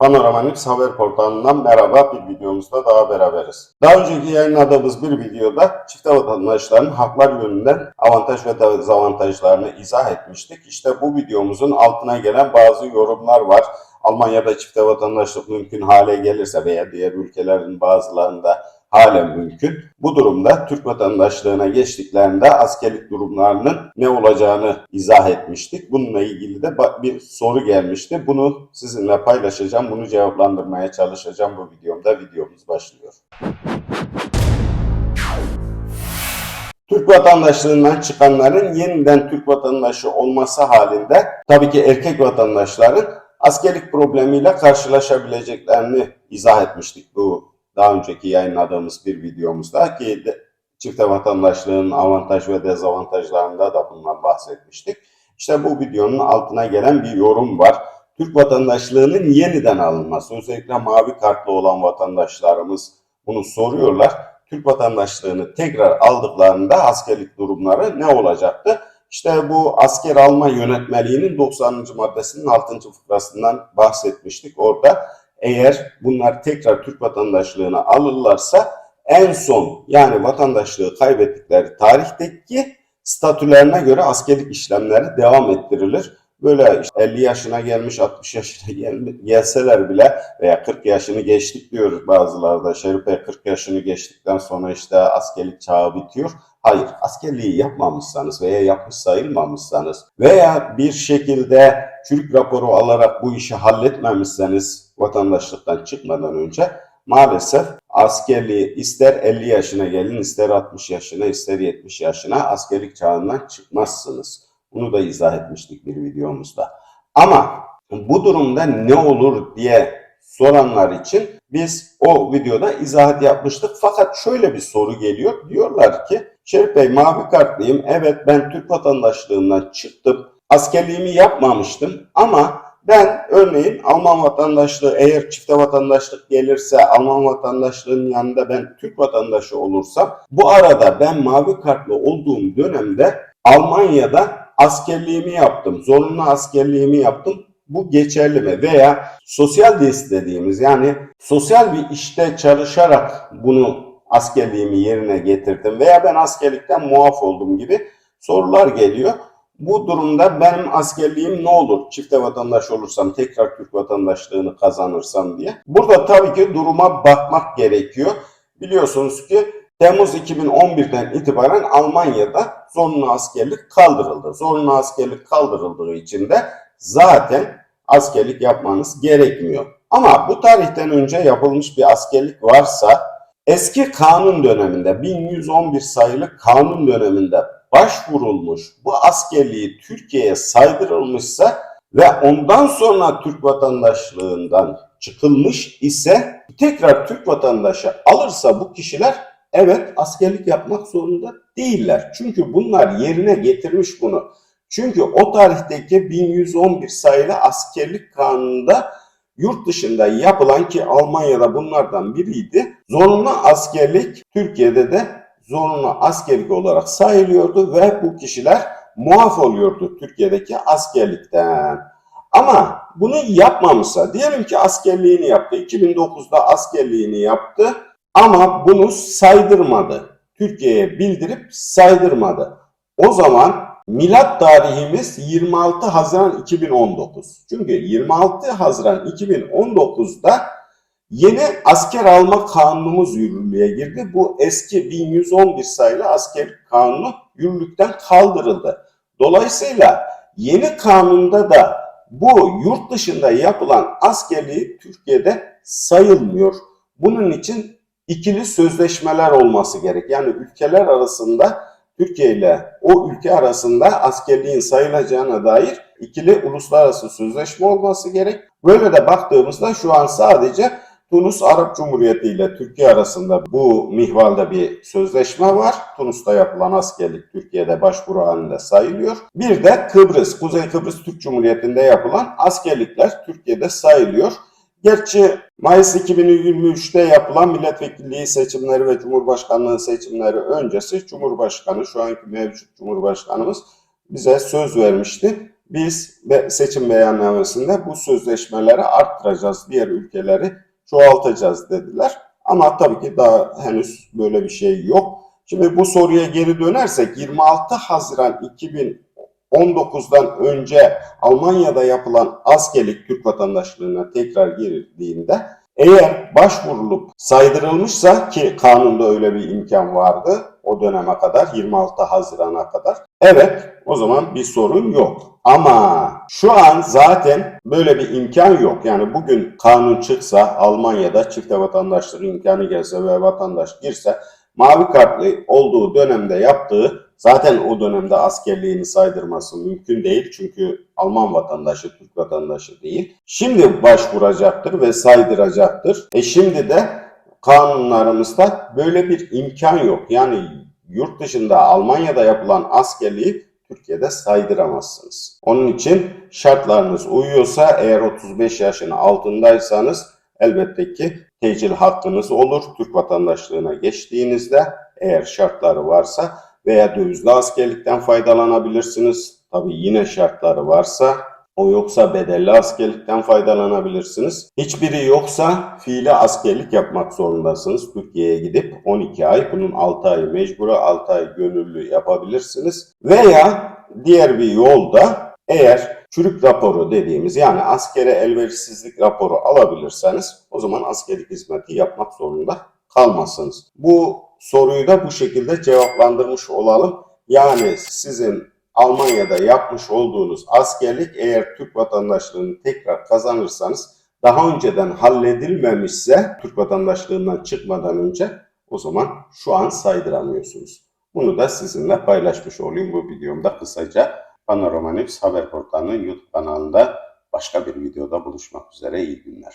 Panorama News haber portalından merhaba bir videomuzda daha beraberiz. Daha önceki yayınladığımız bir videoda çifte vatandaşların haklar yönünden avantaj ve dezavantajlarını izah etmiştik. İşte bu videomuzun altına gelen bazı yorumlar var. Almanya'da çifte vatandaşlık mümkün hale gelirse veya diğer ülkelerin bazılarında halen mümkün. Bu durumda Türk vatandaşlığına geçtiklerinde askerlik durumlarının ne olacağını izah etmiştik. Bununla ilgili de bir soru gelmişti. Bunu sizinle paylaşacağım. Bunu cevaplandırmaya çalışacağım bu videomda. Videomuz başlıyor. Türk vatandaşlığından çıkanların yeniden Türk vatandaşı olması halinde tabii ki erkek vatandaşların askerlik problemiyle karşılaşabileceklerini izah etmiştik bu daha önceki yayınladığımız bir videomuzda ki de, çifte vatandaşlığın avantaj ve dezavantajlarında da bundan bahsetmiştik. İşte bu videonun altına gelen bir yorum var. Türk vatandaşlığının yeniden alınması, özellikle mavi kartlı olan vatandaşlarımız bunu soruyorlar. Türk vatandaşlığını tekrar aldıklarında askerlik durumları ne olacaktı? İşte bu asker alma yönetmeliğinin 90. maddesinin 6. fıkrasından bahsetmiştik. Orada eğer bunlar tekrar Türk vatandaşlığına alırlarsa en son yani vatandaşlığı kaybettikleri tarihteki statülerine göre askerlik işlemleri devam ettirilir. Böyle işte 50 yaşına gelmiş 60 yaşına gel- gelseler bile veya 40 yaşını geçtik diyoruz bazıları da Şerife 40 yaşını geçtikten sonra işte askerlik çağı bitiyor. Hayır, askerliği yapmamışsanız veya yapmış sayılmamışsanız veya bir şekilde çürük raporu alarak bu işi halletmemişseniz vatandaşlıktan çıkmadan önce maalesef askerliği ister 50 yaşına gelin, ister 60 yaşına, ister 70 yaşına askerlik çağından çıkmazsınız. Bunu da izah etmiştik bir videomuzda. Ama bu durumda ne olur diye soranlar için biz o videoda izahat yapmıştık. Fakat şöyle bir soru geliyor. Diyorlar ki Şerif Bey mavi kartlıyım. Evet ben Türk vatandaşlığından çıktım. Askerliğimi yapmamıştım ama ben örneğin Alman vatandaşlığı eğer çifte vatandaşlık gelirse Alman vatandaşlığının yanında ben Türk vatandaşı olursam bu arada ben mavi kartlı olduğum dönemde Almanya'da askerliğimi yaptım. Zorunlu askerliğimi yaptım. Bu geçerli mi? Veya sosyal ders dediğimiz yani sosyal bir işte çalışarak bunu askerliğimi yerine getirdim veya ben askerlikten muaf oldum gibi sorular geliyor. Bu durumda benim askerliğim ne olur? Çifte vatandaş olursam, tekrar Türk vatandaşlığını kazanırsam diye. Burada tabii ki duruma bakmak gerekiyor. Biliyorsunuz ki Temmuz 2011'den itibaren Almanya'da zorunlu askerlik kaldırıldı. Zorunlu askerlik kaldırıldığı için de zaten askerlik yapmanız gerekmiyor. Ama bu tarihten önce yapılmış bir askerlik varsa eski kanun döneminde 1111 sayılı kanun döneminde başvurulmuş bu askerliği Türkiye'ye saydırılmışsa ve ondan sonra Türk vatandaşlığından çıkılmış ise tekrar Türk vatandaşı alırsa bu kişiler evet askerlik yapmak zorunda değiller. Çünkü bunlar yerine getirmiş bunu. Çünkü o tarihteki 1111 sayılı askerlik kanununda yurt dışında yapılan ki Almanya'da bunlardan biriydi. Zorunlu askerlik Türkiye'de de zorunlu askerlik olarak sayılıyordu ve bu kişiler muaf oluyordu Türkiye'deki askerlikten. Ama bunu yapmamışsa diyelim ki askerliğini yaptı. 2009'da askerliğini yaptı ama bunu saydırmadı. Türkiye'ye bildirip saydırmadı. O zaman milat tarihimiz 26 Haziran 2019. Çünkü 26 Haziran 2019'da yeni asker alma kanunumuz yürürlüğe girdi. Bu eski 1111 sayılı asker kanunu yürürlükten kaldırıldı. Dolayısıyla yeni kanunda da bu yurt dışında yapılan askerliği Türkiye'de sayılmıyor. Bunun için ikili sözleşmeler olması gerek. Yani ülkeler arasında Türkiye ile o ülke arasında askerliğin sayılacağına dair ikili uluslararası sözleşme olması gerek. Böyle de baktığımızda şu an sadece Tunus Arap Cumhuriyeti ile Türkiye arasında bu mihvalde bir sözleşme var. Tunus'ta yapılan askerlik Türkiye'de başvuru halinde sayılıyor. Bir de Kıbrıs, Kuzey Kıbrıs Türk Cumhuriyeti'nde yapılan askerlikler Türkiye'de sayılıyor. Gerçi Mayıs 2023'te yapılan milletvekilliği seçimleri ve cumhurbaşkanlığı seçimleri öncesi Cumhurbaşkanı, şu anki mevcut Cumhurbaşkanımız bize söz vermişti. biz seçim beyannamesinde bu sözleşmeleri arttıracağız, diğer ülkeleri çoğaltacağız dediler. Ama tabii ki daha henüz böyle bir şey yok. Şimdi bu soruya geri dönersek 26 Haziran 2019'dan önce Almanya'da yapılan askerlik Türk vatandaşlığına tekrar girildiğinde eğer başvurulup saydırılmışsa ki kanunda öyle bir imkan vardı o döneme kadar 26 Haziran'a kadar. Evet o zaman bir sorun yok. Ama şu an zaten böyle bir imkan yok. Yani bugün kanun çıksa Almanya'da çifte vatandaşlık imkanı gelse ve vatandaş girse mavi kartlı olduğu dönemde yaptığı zaten o dönemde askerliğini saydırması mümkün değil. Çünkü Alman vatandaşı, Türk vatandaşı değil. Şimdi başvuracaktır ve saydıracaktır. E şimdi de kanunlarımızda böyle bir imkan yok. Yani yurt dışında Almanya'da yapılan askerliği Türkiye'de saydıramazsınız. Onun için şartlarınız uyuyorsa eğer 35 yaşın altındaysanız elbette ki tecil hakkınız olur. Türk vatandaşlığına geçtiğinizde eğer şartları varsa veya dövizli askerlikten faydalanabilirsiniz. Tabii yine şartları varsa o yoksa bedelli askerlikten faydalanabilirsiniz. Hiçbiri yoksa fiili askerlik yapmak zorundasınız. Türkiye'ye gidip 12 ay, bunun 6 ayı mecburi, 6 ay gönüllü yapabilirsiniz. Veya diğer bir yolda eğer çürük raporu dediğimiz yani askere elverişsizlik raporu alabilirseniz o zaman askerlik hizmeti yapmak zorunda kalmazsınız. Bu soruyu da bu şekilde cevaplandırmış olalım. Yani sizin Almanya'da yapmış olduğunuz askerlik eğer Türk vatandaşlığını tekrar kazanırsanız daha önceden halledilmemişse Türk vatandaşlığından çıkmadan önce o zaman şu an saydıramıyorsunuz. Bunu da sizinle paylaşmış olayım bu videomda kısaca. Panorama News haber portalının YouTube kanalında başka bir videoda buluşmak üzere iyi günler.